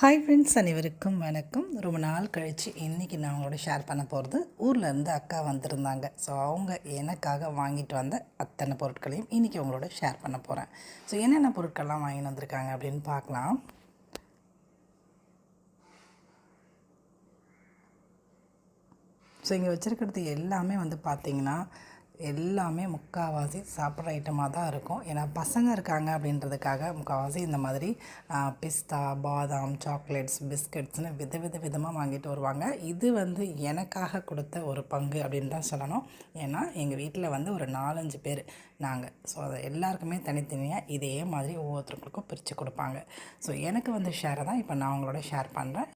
Hi friends அனைவருக்கும் வணக்கம். ரொம்ப நாள் கழித்து இன்றைக்கி நான் உங்களோட ஷேர் பண்ண போகிறது ஊர்லேருந்து அக்கா வந்திருந்தாங்க. ஸோ அவங்க எனக்காக வாங்கிட்டு வந்த அத்தனை பொருட்களையும் இன்றைக்கி உங்களோட ஷேர் பண்ண போகிறேன் ஸோ என்னென்ன பொருட்கள்லாம் வாங்கிட்டு வந்திருக்காங்க அப்படின்னு பார்க்கலாம். ஸோ இங்கே வச்சுருக்கிறது எல்லாமே வந்து பார்த்திங்கன்னா எல்லாமே முக்கால்வாசி சாப்பிட்ற ஐட்டமாக தான் இருக்கும். ஏன்னா பசங்க இருக்காங்க அப்படின்றதுக்காக முக்கால்வாசி இந்த மாதிரி பிஸ்தா பாதாம் சாக்லேட்ஸ் பிஸ்கட்ஸ்னு வித வித விதமாக வாங்கிட்டு வருவாங்க. இது வந்து எனக்காக கொடுத்த ஒரு பங்கு அப்படின்னு தான் சொல்லணும். ஏன்னா எங்கள் வீட்டில் வந்து ஒரு நாலஞ்சு பேர் நாங்கள் ஸோ அதை எல்லாருக்குமே தனித்தனியாக இதே மாதிரி ஒவ்வொருத்தருக்கும் பிரித்து கொடுப்பாங்க. ஸோ எனக்கு வந்து ஷேரை தான். இப்போ நான் உங்களோட ஷேர் பண்ணுறேன்